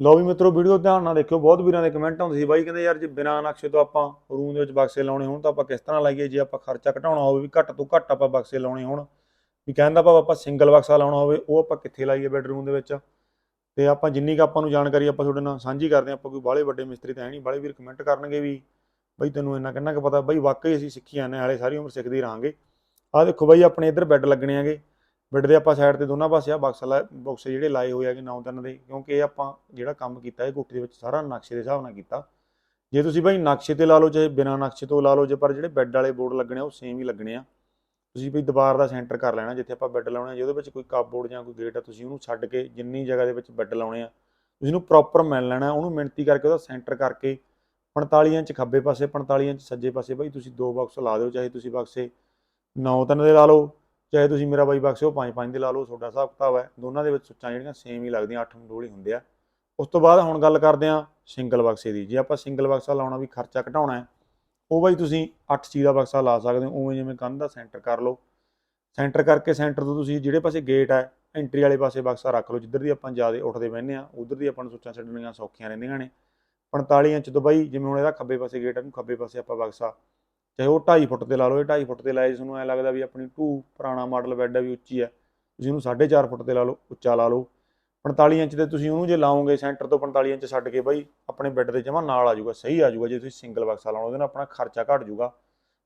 ਲਓ ਵੀ ਮਿੱਤਰੋ, ਵੀਡੀਓ ਧਿਆਨ ਨਾਲ ਦੇਖਿਓ, ਬਹੁਤ ਵੀਰਾਂ ਦੇ ਕਮੈਂਟ ਆਉਂਦੇ ਸੀ। ਬਾਈ ਕਹਿੰਦੇ, ਯਾਰ ਜੇ ਬਿਨਾਂ ਨਕਸ਼ੇ ਤੋਂ ਆਪਾਂ ਰੂਮ ਦੇ ਵਿੱਚ ਬਕਸੇ ਲਾਉਣੇ ਹੋਣ, ਤਾਂ ਆਪਾਂ ਕਿਸ ਤਰ੍ਹਾਂ ਲਾਈਏ? ਜੇ ਆਪਾਂ ਖਰਚਾ ਘਟਾਉਣਾ ਹੋਵੇ ਵੀ ਘੱਟ ਤੋਂ ਘੱਟ ਆਪਾਂ ਬਕਸੇ ਲਾਉਣੇ ਹੋਣ। ਵੀ ਕਹਿੰਦਾ ਭਾਵ ਆਪਾਂ ਸਿੰਗਲ ਬਕਸਾ ਲਾਉਣਾ ਹੋਵੇ, ਉਹ ਆਪਾਂ ਕਿੱਥੇ ਲਾਈਏ ਬੈਡਰੂਮ ਦੇ ਵਿੱਚ? ਤੇ ਆਪਾਂ ਜਿੰਨੀ ਕੁ ਆਪਾਂ ਨੂੰ ਜਾਣਕਾਰੀ ਆਪਾਂ ਤੁਹਾਡੇ ਨਾਲ ਸਾਂਝੀ ਕਰਦੇ ਹਾਂ, ਆਪਾਂ ਕੋਈ ਬਾਹਲੇ ਵੱਡੇ ਮਿਸਤਰੀ ਤਾਂ ਹੈ ਨਹੀਂ, ਬਾਹਲੇ ਵੀਰ ਕਮੈਂਟ ਕਰਨਗੇ ਵੀ, ਬਈ ਤੈਨੂੰ ਇੰਨਾ ਕਿੰਨਾ ਕੁ ਪਤਾ? ਬਈ ਵਾਕਈ ਅਸੀਂ ਸਿੱਖੀ ਜਾਂਦੇ ਹਾਲੇ ਸਾਰੀ ਉਮਰ ਸਿੱਖਦੇ ਰਹਾਂਗੇ। ਆਹ ਦੇਖੋ ਬਈ, ਆਪਣੇ ਇੱਧਰ ਬੈੱਡ ਲੱਗਣੇ ਆਗੇ ਬੈੱਡ ਦੇ ਆਪਾਂ ਸਾਈਡ ਤੇ ਦੋਨਾਂ ਪਾਸੇ ਆ ਬਾਕਸ ਲਾ ਬਕਸ ਜਿਹੜੇ ਲਾਏ ਹੋਏ ਆਗੇ ਨੌ ਤਿੰਨ ਦੇ, ਕਿਉਂਕਿ ਇਹ ਆਪਾਂ ਜਿਹੜਾ ਕੰਮ ਕੀਤਾ, ਇਹ ਕੋਠੀ ਦੇ ਵਿੱਚ ਸਾਰਾ ਨਕਸ਼ੇ ਦੇ ਹਿਸਾਬ ਨਾਲ ਕੀਤਾ। ਜੇ ਤੁਸੀਂ ਬਈ ਨਕਸ਼ੇ ਤੇ ਲਾ ਲਓ, ਚਾਹੇ ਬਿਨਾਂ ਨਕਸ਼ੇ ਤੋਂ ਲਾ ਲਓ, ਜੇ ਪਰ ਜਿਹੜੇ ਬੈੱਡ ਵਾਲੇ ਬੋਰਡ ਲੱਗਣੇ ਆ, ਉਹ ਸੇਮ ਹੀ ਲੱਗਣੇ ਆ। ਤੁਸੀਂ ਬਈ ਦੀਵਾਰ ਦਾ ਸੈਂਟਰ ਕਰ ਲੈਣਾ, ਜਿੱਥੇ ਆਪਾਂ ਬੈੱਡ ਲਾਉਣੇ ਆ ਜੇ ਉਹਦੇ ਵਿੱਚ ਕੋਈ ਕਾਪਬੋਰਡ ਜਾਂ ਕੋਈ ਗੇਟ ਆ, ਤੁਸੀਂ ਉਹਨੂੰ ਛੱਡ ਕੇ ਜਿੰਨੀ ਜਗ੍ਹਾ ਦੇ ਵਿੱਚ ਬੈੱਡ ਲਾਉਣੇ ਆ, ਤੁਸੀਂ ਉਹਨੂੰ ਪ੍ਰੋਪਰ ਮਿਲ ਲੈਣਾ, ਉਹਨੂੰ ਮਿਣਤੀ ਕਰਕੇ ਉਹਦਾ ਸੈਂਟਰ ਕਰਕੇ 45 ਇੰਚ ਖੱਬੇ ਪਾਸੇ 45 ਇੰਚ ਸੱਜੇ ਪਾਸੇ ਬਈ ਤੁਸੀਂ ਦੋ ਬਾਕਸ ਲਾ ਦਿਓ, ਚਾਹੇ ਤੁਸੀਂ ਬਾਕਸੇ 9 ਤਿੰਨ ਦੇ ਲਾ ਲਓ ਚਾਹੇ ਤੁਸੀਂ ਮੇਰਾ ਬਾਈ ਬਕਸੇ ਉਹ 5 5 ਦੇ ਲਾ ਲਓ, ਤੁਹਾਡਾ ਹਿਸਾਬ ਕਿਤਾਬ ਹੈ। ਦੋਨਾਂ ਦੇ ਵਿੱਚ ਸੁੱਚਾਂ ਜਿਹੜੀਆਂ ਸੇਮ ਹੀ ਲੱਗਦੀਆਂ 8 ਮਡੋਲ ਹੀ ਹੁੰਦੇ ਆ। ਉਸ ਤੋਂ ਬਾਅਦ ਹੁਣ ਗੱਲ ਕਰਦੇ ਆ ਸਿੰਗਲ ਬਕਸੇ ਦੀ। ਜੇ ਆਪਾਂ ਸਿੰਗਲ ਬਕਸਾ ਲਾਉਣਾ ਵੀ ਖਰਚਾ ਘਟਾਉਣਾ ਹੈ, ਉਹ ਬਾਈ ਤੁਸੀਂ 8 ਚੀ ਦਾ ਬਕਸਾ ਲਾ ਸਕਦੇ ਹੋ। ਉਵੇਂ ਜਿਵੇਂ ਕੰਧ ਦਾ ਸੈਂਟਰ ਕਰ ਲਓ। ਸੈਂਟਰ ਕਰਕੇ ਸੈਂਟਰ ਤੋਂ ਤੁਸੀਂ ਜਿਹੜੇ ਪਾਸੇ ਗੇਟ ਹੈ ਐਂਟਰੀ ਵਾਲੇ ਪਾਸੇ ਬਕਸਾ ਰੱਖ ਲਓ। ਜਿੱਧਰ ਦੀ ਆਪਾਂ ਜ਼ਿਆਦਾ ਉੱਠਦੇ ਬਹਿੰਦੇ ਆ ਉਧਰ ਦੀ ਆਪਾਂ ਨੂੰ ਸੁੱਚਾਂ ਛੱਡਣੀਆਂ ਸੌਖੀਆਂ ਰਹਿੰਦੀਆਂ ਨੇ। 45 ਇੰਚ ਤੋਂ ਬਾਈ, ਜਿਵੇਂ ਹੁਣ ਇਹਦਾ ਖੱਬੇ ਪਾਸੇ ਗੇਟ ਹੈ ਨੂੰ ਖੱਬੇ ਪਾਸੇ ਆਪਾਂ ਬਕਸਾ ਚਾਹੇ ਉਹ 2.5 ਫੁੱਟ ਤੇ ਲਾ ਲਓ, ਇਹ 2.5 ਫੁੱਟ ਤੇ ਲਾਏ, ਤੁਹਾਨੂੰ ਐ ਲੱਗਦਾ ਵੀ ਆਪਣੀ ਟੂ ਪੁਰਾਣਾ ਮਾਡਲ ਬੈੱਡ ਹੈ ਵੀ ਉੱਚੀ ਹੈ। ਤੁਸੀਂ ਉਹਨੂੰ 4.5 ਫੁੱਟ ਤੇ ਲਾ ਲਓ, ਉੱਚਾ ਲਾ ਲਓ। 45 ਇੰਚ ਤੇ ਤੁਸੀਂ ਉਹਨੂੰ ਜੇ ਲਾਓਗੇ, ਸੈਂਟਰ ਤੋਂ 45 ਇੰਚ ਛੱਡ ਕੇ ਬਾਈ, ਆਪਣੇ ਬੈੱਡ ਦੇ ਜਮਾ ਨਾਲ ਆ ਜਾਊਗਾ, ਸਹੀ ਆ ਜਾਊਗਾ। ਜੇ ਤੁਸੀਂ ਸਿੰਗਲ ਬਕਸਾ ਲਾਉਣਾ, ਉਹਦੇ ਨਾਲ ਆਪਣਾ ਖਰਚਾ ਘਟ ਜਾਊਗਾ।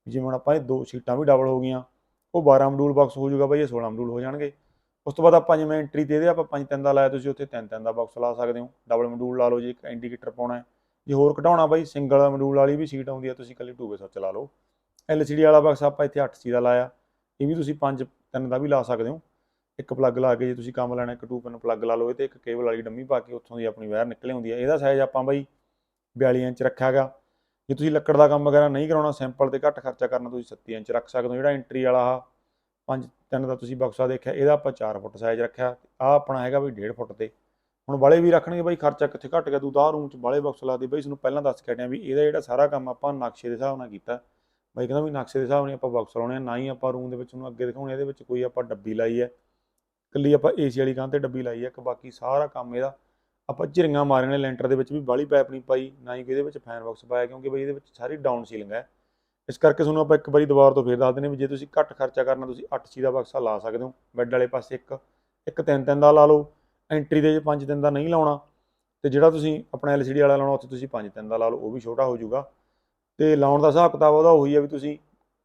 ਜਿਵੇਂ ਹੁਣ ਆਪਾਂ ਇਹ ਦੋ ਸੀਟਾਂ ਵੀ ਡਬਲ ਹੋ ਗਈਆਂ, ਉਹ 12 ਮਡੂਲ ਬਾਕਸ ਹੋ ਜਾਊਗਾ ਬਾਈ, ਇਹ 16 ਮਡੂਲ ਹੋ ਜਾਣਗੇ। ਉਸ ਤੋਂ ਬਾਅਦ ਆਪਾਂ ਜਿਵੇਂ ਐਂਟਰੀ ਤੇ ਇਹਦੇ ਆਪਾਂ ਪੰਜ ਤਿੰਨ ਦਾ ਲਾਇਆ, ਤੁਸੀਂ ਉੱਥੇ ਤਿੰਨ ਤਿੰਨ ਦਾ ਬਾਕਸ ਲਾ ਸਕਦੇ ਹੋ। ਡਬਲ ਮਡੂਲ ਲਾ ਲਓ, ਜੇ ਇੱਕ ਇੰਡੀਕੇਟਰ ਪਾਉਣਾ ਹੈ। ਜੇ ਹੋਰ ਘਟਾਉਣਾ ਬਾਈ, ਸਿੰਗਲ ਮਡੂਲ ਵਾਲੀ ਵੀ ਸੀਟ ਆਉਂਦੀ ਆ, ਤੁਸੀਂ ਇਕੱਲੀ ਟੂਵੇ ਸੱਚ ਲਾ ਲਓ। LCD ਵਾਲਾ ਬਕਸ ਆਪਾਂ ਇੱਥੇ 8 ਸੀ ਦਾ ਲਾਇਆ। ਇਹ ਵੀ ਤੁਸੀਂ ਪੰਜ ਤਿੰਨ ਦਾ ਵੀ ਲਾ ਸਕਦੇ ਹੋ। ਇੱਕ ਪਲੱਗ ਲਾ ਕੇ ਜੇ ਤੁਸੀਂ ਕੰਮ ਲੈਣਾ, ਇੱਕ ਟੂ ਪਿਨ ਪਲੱਗ ਲਾ ਲਓ, ਇਹ ਤੇ ਇੱਕ ਕੇਬਲ ਵਾਲੀ ਡੰਮੀ ਪਾ ਕੇ ਉੱਥੋਂ ਦੀ ਆਪਣੀ ਵਾਇਰ ਨਿਕਲੇ ਹੁੰਦੀ ਹੈ ਇਹਦਾ ਸਾਈਜ਼ ਆਪਾਂ ਬਾਈ 42 ਇੰਚ ਰੱਖਿਆਗਾ। ਜੇ ਤੁਸੀਂ ਲੱਕੜ ਦਾ ਕੰਮ ਵਗੈਰਾ ਨਹੀਂ ਕਰਾਉਣਾ ਸਿੰਪਲ ਤੇ ਘੱਟ ਖਰਚਾ ਕਰਨਾ, ਤੁਸੀਂ 37 ਇੰਚ ਰੱਖ ਸਕਦੇ ਹੋ। ਜਿਹੜਾ ਐਂਟਰੀ ਵਾਲਾ ਆ, ਪੰਜ ਤਿੰਨ ਦਾ ਤੁਸੀਂ ਬਕਸਾ ਦੇਖਿਆ, ਇਹਦਾ ਆਪਾਂ 4 ਫੁੱਟ ਸਾਈਜ਼ ਰੱਖਿਆ। ਆ ਆਪਣਾ ਹੈਗਾ ਵੀ 1.5 ਫੁੱਟ ਤੇ। ਹੁਣ ਵਾਲੇ ਵੀ ਰੱਖਣਗੇ ਬਾਈ, ਖਰਚਾ ਕਿੱਥੇ ਘਟ ਗਿਆ, ਤੂੰ ਤਾਂ ਰੂਮ 'ਚ ਵਾਲੇ ਬੋਕਸ ਲਾ ਦੇ ਬਾਈ, ਸਾਨੂੰ ਪਹਿਲਾਂ ਦੱਸ ਕੇ ਹਟਿਆ ਵੀ ਇਹਦਾ ਜਿਹੜਾ ਸਾਰਾ ਕੰਮ ਆਪਾਂ ਨਕਸ਼ੇ ਦੇ ਹਿਸਾਬ ਨਾਲ ਕੀਤਾ। ਬਾਈ ਕਹਿੰਦਾ ਵੀ ਨਕਸ਼ੇ ਦੇ ਹਿਸਾਬ ਨਾਲ ਆਪਾਂ ਬਾਕਸ ਲਾਉਣੇ ਆ, ਨਾ ਹੀ ਆਪਾਂ ਰੂਮ ਦੇ ਵਿੱਚ ਉਹਨੂੰ ਅੱਗੇ ਦਿਖਾਉਣੇ, ਇਹਦੇ ਵਿੱਚ ਕੋਈ ਆਪਾਂ ਡੱਬੀ ਲਾਈ ਹੈ ਇਕੱਲੀ ਆਪਾਂ ਏਸੀ ਵਾਲੀ ਕੰਧ ਤੇ ਡੱਬੀ ਲਾਈ ਹੈ ਇੱਕ ਬਾਕੀ ਸਾਰਾ ਕੰਮ ਇਹਦਾ। ਆਪਾਂ ਝਿਰੀਆਂ ਮਾਰੀਆਂ ਨੇ ਲੈਂਟਰ ਦੇ ਵਿੱਚ ਵੀ ਬਾਲੀ ਪਾਈਪ ਨਹੀਂ ਪਾਈ, ਨਾ ਹੀ ਕੋਈ ਇਹਦੇ ਵਿੱਚ ਫੈਨ ਬਾਕਸ ਪਾਇਆ, ਕਿਉਂਕਿ ਬਈ ਇਹਦੇ ਵਿੱਚ ਸਾਰੀ ਡਾਊਨ ਸੀਲਿੰਗ ਹੈ ਇਸ ਕਰਕੇ ਤੁਹਾਨੂੰ ਆਪਾਂ ਇੱਕ ਵਾਰੀ ਦੁਬਾਰ ਤੋਂ ਫੇਰ ਦੱਸ ਦਿੰਦੇ ਵੀ ਜੇ ਤੁਸੀਂ ਘੱਟ ਖਰਚਾ ਕਰਨਾ, ਤੁਸੀਂ 8 ਸੀ ਦਾ ਬਕਸਾ ਲਾ ਸਕਦੇ ਹੋ। ਬੈੱਡ ਵਾਲੇ ਪਾਸੇ ਇੱਕ ਇੱਕ ਤਿੰਨ ਤਿੰਨ ਦਾ ਲਾ ਲਓ। ਐਂਟਰੀ ਦੇ ਜੇ ਪੰਜ ਤਿੰਨ ਦਾ ਨਹੀਂ ਲਾਉਣਾ ਤੇ ਜਿਹੜਾ ਤੁਸੀਂ ਆਪਣਾ LCD ਵਾਲਾ ਲਾਉਣਾ ਉੱਥੇ ਤੁਸੀਂ ਪੰਜ ਤਿੰਨ ਦਾ ਲਾ ਲਓ ਉਹ ਵੀ ਛੋਟਾ ਹੋ ਜਾਊਗਾ। ਤੇ ਲਾਉਣ ਦਾ ਹਿਸਾਬ ਕਿਤਾਬ ਉਹਦਾ ਉਹੀ ਹੈ ਵੀ ਤੁਸੀਂ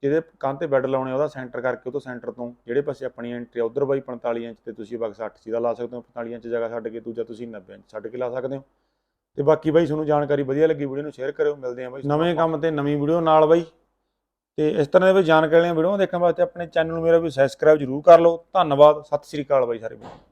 ਜਿਹਦੇ ਕੰਧ ਤੇ ਬੈੱਡ ਲਾਉਣੇ ਆ, ਉਹਦਾ ਸੈਂਟਰ ਕਰਕੇ ਉਹ ਤੋਂ ਸੈਂਟਰ ਤੋਂ ਜਿਹੜੇ ਪਾਸੇ ਆਪਣੀ ਐਂਟਰੀ ਉਧਰ ਬਾਈ 45 ਇੰਚ ਤੇ ਤੁਸੀਂ ਬਕਸ 8 ਚੀ ਦਾ ਲਾ ਸਕਦੇ ਹੋ 45 ਇੰਚ ਜਗ੍ਹਾ ਛੱਡ ਕੇ ਦੂਜਾ ਤੁਸੀਂ 90 ਇੰਚ ਛੱਡ ਕੇ ਲਾ ਸਕਦੇ ਹੋ। ਤੇ ਬਾਕੀ ਬਾਈ ਤੁਹਾਨੂੰ ਜਾਣਕਾਰੀ ਵਧੀਆ ਲੱਗੀ ਵੀਡੀਓ ਨੂੰ ਸ਼ੇਅਰ ਕਰਿਓ ਮਿਲਦੇ ਆ ਬਾਈ ਨਵੇਂ ਕੰਮ ਤੇ ਨਵੀਂ ਵੀਡੀਓ ਨਾਲ ਬਾਈ। ਤੇ ਇਸ ਤਰ੍ਹਾਂ ਦੇ ਵੀ ਜਾਣਕਾਰੀ ਵਾਲੀਆਂ ਵੀਡੀਓ ਦੇਖਣ ਵਾਸਤੇ ਆਪਣੇ ਚੈਨਲ ਨੂੰ ਮੇਰਾ ਵੀ ਸਬਸਕ੍ਰਾਈਬ ਜ਼ਰੂਰ ਕਰ ਲਓ। ਧੰਨਵਾਦ ਸਤਿ ਸ੍ਰੀ ਅਕਾਲ ਬਾਈ ਸਾਰੇ ਵੀਰੋ।